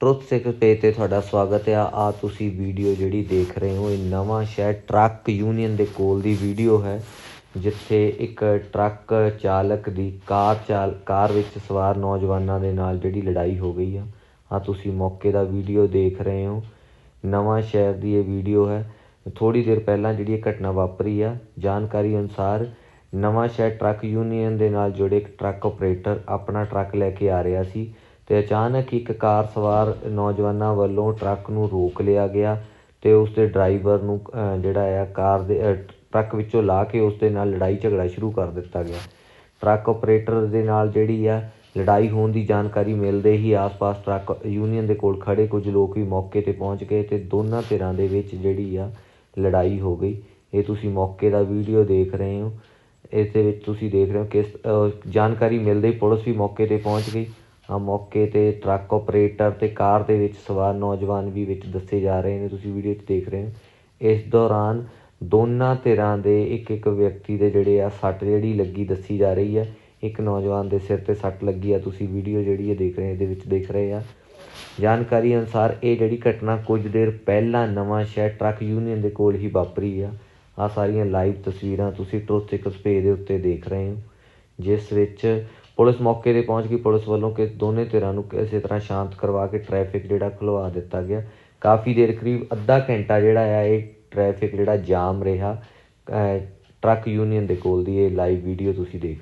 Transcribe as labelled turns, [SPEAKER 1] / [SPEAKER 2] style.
[SPEAKER 1] Truth ਸਿੱਖ page ਤੇ ਤੁਹਾਡਾ ਸਵਾਗਤ ਆ ਆ ਤੁਸੀਂ ਵੀਡੀਓ ਜਿਹੜੀ ਦੇਖ ਰਹੇ ਹੋ, ਇਹ ਨਵਾਂ ਸ਼ਹਿਰ ਟਰੱਕ ਯੂਨੀਅਨ ਦੇ ਕੋਲ ਦੀ ਵੀਡੀਓ ਹੈ, ਜਿੱਥੇ ਇੱਕ ਟਰੱਕ ਚਾਲਕ ਦੀ ਕਾਰ ਚਾਲ, ਕਾਰ ਵਿੱਚ ਸਵਾਰ ਨੌਜਵਾਨਾਂ ਦੇ ਨਾਲ ਜਿਹੜੀ ਲੜਾਈ ਹੋ ਗਈ ਆ। ਆ ਤੁਸੀਂ ਮੌਕੇ ਦਾ ਵੀਡੀਓ ਦੇਖ ਰਹੇ ਹੋ। ਨਵਾਂ ਸ਼ਹਿਰ ਦੀ ਇਹ ਵੀਡੀਓ ਹੈ। ਥੋੜੀ ਦੇਰ ਪਹਿਲਾਂ ਜਿਹੜੀ ਇਹ ਘਟਨਾ ਵਾਪਰੀ ਆ, ਜਾਣਕਾਰੀ ਅਨੁਸਾਰ ਨਵਾਂ ਸ਼ਹਿਰ ਟਰੱਕ ਯੂਨੀਅਨ ਦੇ ਨਾਲ ਜੁੜੇ ਇੱਕ ਟਰੱਕ ਆਪਰੇਟਰ ਆਪਣਾ ਟਰੱਕ ਲੈ ਕੇ ਆ ਰਿਹਾ ਸੀ। ਤੇ ਅਚਾਨਕ ਇੱਕ ਕਾਰ ਸਵਾਰ ਨੌਜਵਾਨਾਂ ਵੱਲੋਂ ਟਰੱਕ ਨੂੰ ਰੋਕ ਲਿਆ ਗਿਆ ਅਤੇ ਉਸ ਦੇ ਡਰਾਈਵਰ ਨੂੰ ਜਿਹੜਾ ਆ, ਕਾਰ ਦੇ ਟਰੱਕ ਵਿੱਚੋਂ ਲਾ ਕੇ ਉਸ ਦੇ ਨਾਲ ਲੜਾਈ ਝਗੜਾ ਸ਼ੁਰੂ ਕਰ ਦਿੱਤਾ ਗਿਆ। ਟਰੱਕ ਆਪਰੇਟਰ ਦੇ ਨਾਲ ਜਿਹੜੀ ਆ, ਲੜਾਈ ਹੋਣ ਦੀ ਜਾਣਕਾਰੀ ਮਿਲਦੇ ਹੀ ਆਸ-ਪਾਸ ਟਰੱਕ ਯੂਨੀਅਨ ਦੇ ਕੋਲ ਖੜ੍ਹੇ ਕੁਝ ਲੋਕ ਵੀ ਮੌਕੇ ਤੇ ਪਹੁੰਚ ਗਏ ਅਤੇ ਦੋਨਾਂ ਧਿਰਾਂ ਦੇ ਵਿੱਚ ਜਿਹੜੀ ਆ, ਲੜਾਈ ਹੋ ਗਈ। ਇਹ ਤੁਸੀਂ ਮੌਕੇ ਦਾ ਵੀਡੀਓ ਦੇਖ ਰਹੇ ਹੋ। ਇਸ ਦੇ ਵਿੱਚ ਤੁਸੀਂ ਦੇਖ ਰਹੇ ਹੋ ਕਿਸ ਜਾਣਕਾਰੀ ਮਿਲਦੇ ਹੀ ਪੁਲਿਸ ਵੀ ਮੌਕੇ ਤੇ ਪਹੁੰਚ ਗਈ। ਮੌਕੇ ਤੇ ਟਰੱਕ ਆਪਰੇਟਰ ਤੇ ਕਾਰ ਦੇ ਵਿੱਚ ਸਵਾਰ ਨੌਜਵਾਨ ਵੀ ਵਿੱਚ ਦੱਸੇ ਜਾ ਰਹੇ ਨੇ। ਤੁਸੀਂ ਵੀਡੀਓ 'ਚ ਦੇਖ ਰਹੇ ਹੋ। ਇਸ ਦੌਰਾਨ ਦੋਨਾਂ ਧਿਰਾਂ ਦੇ ਇੱਕ ਇੱਕ ਵਿਅਕਤੀ ਦੇ ਜਿਹੜੇ ਆ ਸੱਟ ਜਿਹੜੀ ਲੱਗੀ ਦੱਸੀ ਜਾ ਰਹੀ ਹੈ ਇੱਕ ਨੌਜਵਾਨ ਦੇ ਸਿਰ ਤੇ ਸੱਟ ਲੱਗੀ ਆ। ਤੁਸੀਂ ਵੀਡੀਓ ਜਿਹੜੀ ਇਹ ਦੇਖ ਰਹੇ ਇਹਦੇ ਵਿੱਚ ਦੇਖ ਰਹੇ ਆ। ਜਾਣਕਾਰੀ ਅਨੁਸਾਰ ਇਹ ਜਿਹੜੀ ਘਟਨਾ ਕੁਝ ਦੇਰ ਪਹਿਲਾਂ ਨਵਾਂ ਸ਼ਹਿਰ ਟਰੱਕ ਯੂਨੀਅਨ ਦੇ ਕੋਲ ਹੀ ਵਾਪਰੀ ਆ। ਆ ਸਾਰੀਆਂ ਲਾਈਵ ਤਸਵੀਰਾਂ ਤੁਸੀਂ ਟਰੁੱਥ ਇੱਕ ਪੇਜ ਦੇ ਉੱਤੇ ਦੇਖ ਰਹੇ ਹੋ, ਜਿਸ ਵਿੱਚ ਪੁਲਿਸ ਮੌਕੇ ਤੇ ਪਹੁੰਚ ਗਈ। ਪੁਲਿਸ ਵੱਲੋਂ ਕਿ ਦੋਨੇ ਧਿਰਾਂ ਨੂੰ ਕਿਸੇ ਤਰ੍ਹਾਂ ਸ਼ਾਂਤ ਕਰਵਾ ਕੇ ਟ੍ਰੈਫਿਕ ਜਿਹੜਾ ਖੁਲਵਾ ਦਿੱਤਾ ਗਿਆ। ਕਾਫੀ ਦੇਰ ਕਰੀਬ ਅੱਧਾ ਘੰਟਾ ਜਿਹੜਾ ਆ, ਇਹ ਟ੍ਰੈਫਿਕ ਜਿਹੜਾ ਜਾਮ ਰਿਹਾ। ਟਰੱਕ ਯੂਨੀਅਨ ਦੇ ਕੋਲ ਦੀ ਇਹ ਲਾਈਵ ਵੀਡੀਓ ਤੁਸੀਂ ਦੇਖ